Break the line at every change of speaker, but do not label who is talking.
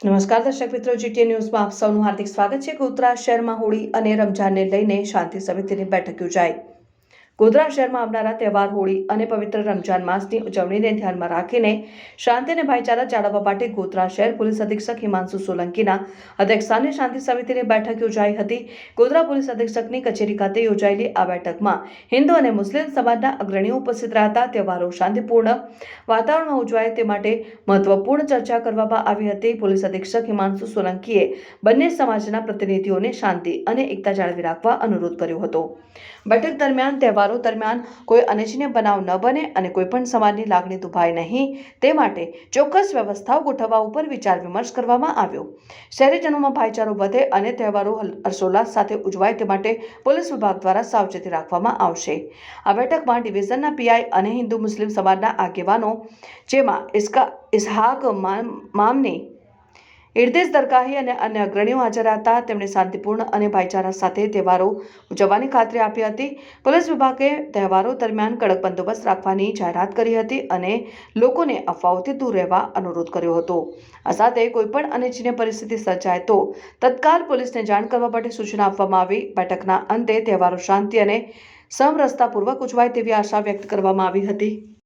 નમસ્કાર દર્શક મિત્રો જીટીએ ન્યૂઝમાં આપ સૌનું હાર્દિક સ્વાગત છે. ગોધરા શહેરમાં હોળી અને રમઝાનને લઈને શાંતિ સમિતિની બેઠક યોજાઈ. ગોધરા શહેરમાં આવનારા તહેવાર, હોળી અને પવિત્ર રમજાન માસની ઉજવણીને ધ્યાનમાં રાખીને શાંતિ અને ભાઈચારા જાળવવા માટે ગોધરા શહેર પોલીસ અધિક્ષક હિમાંશુ સોલંકીના અધ્યક્ષસ્થાને શાંતિ સમિતિની બેઠક યોજાઈ હતી. ગોધરા પોલીસ અધિક્ષકની કચેરી ખાતે યોજાયેલી આ બેઠકમાં હિન્દુ અને મુસ્લિમ સમાજના અગ્રણીઓ ઉપસ્થિત રહ્યા હતા. તહેવારો શાંતિપૂર્ણ વાતાવરણમાં ઉજવાય તે માટે મહત્વપૂર્ણ ચર્ચા કરવામાં આવી હતી. પોલીસ અધિક્ષક હિમાંશુ સોલંકીએ બંને સમાજના પ્રતિનિધિઓને શાંતિ અને એકતા જાળવી રાખવા અનુરોધ કર્યો હતો. બેઠક દરમિયાન તહેવારો દરમિયાન કોઈ અનિચ્છનીય બનાવ ન બને અને કોઈ પણ સમાજની લાગણી દુભાય નહીં. તે માટે ચોક્કસ વ્યવસ્થાઓ ગોઠવવા ઉપર વિચાર વિમર્શ કરવામાં આવ્યો. શહેરીજનોમાં ભાઈચારો વધે અને તહેવારો હર્ષોલ્લાસ સાથે ઉજવાય તે માટે પોલીસ વિભાગ દ્વારા સાવચેતી રાખવામાં આવશે. આ બેઠકમાં ડિવિઝનના પીઆઈ અને હિન્દુ મુસ્લિમ સમાજના આગેવાનો જેમાં ઇસ્કા, ઇસ્હાક મામ- મામની ઇર્દેશ દરગાહી અને અન્ય અગ્રણીઓ હાજર હતા. તેમણે શાંતિપૂર્ણ અને ભાઈચારા સાથે તહેવારો ઉજવવાની ખાતરી આપી હતી. પોલીસ વિભાગે તહેવારો દરમિયાન કડક બંદોબસ્ત રાખવાની જાહેરાત કરી હતી અને લોકોને અફવાઓથી દૂર રહેવા અનુરોધ કર્યો હતો. આ સાથે કોઈપણ અનિચ્છનીય પરિસ્થિતિ સર્જાય તો તત્કાલ પોલીસને જાણ કરવા માટે સૂચના આપવામાં આવી. બેઠકના અંતે તહેવારો શાંતિ અને સમરસતાપૂર્વક ઉજવાય તેવી આશા વ્યક્ત કરવામાં આવી હતી.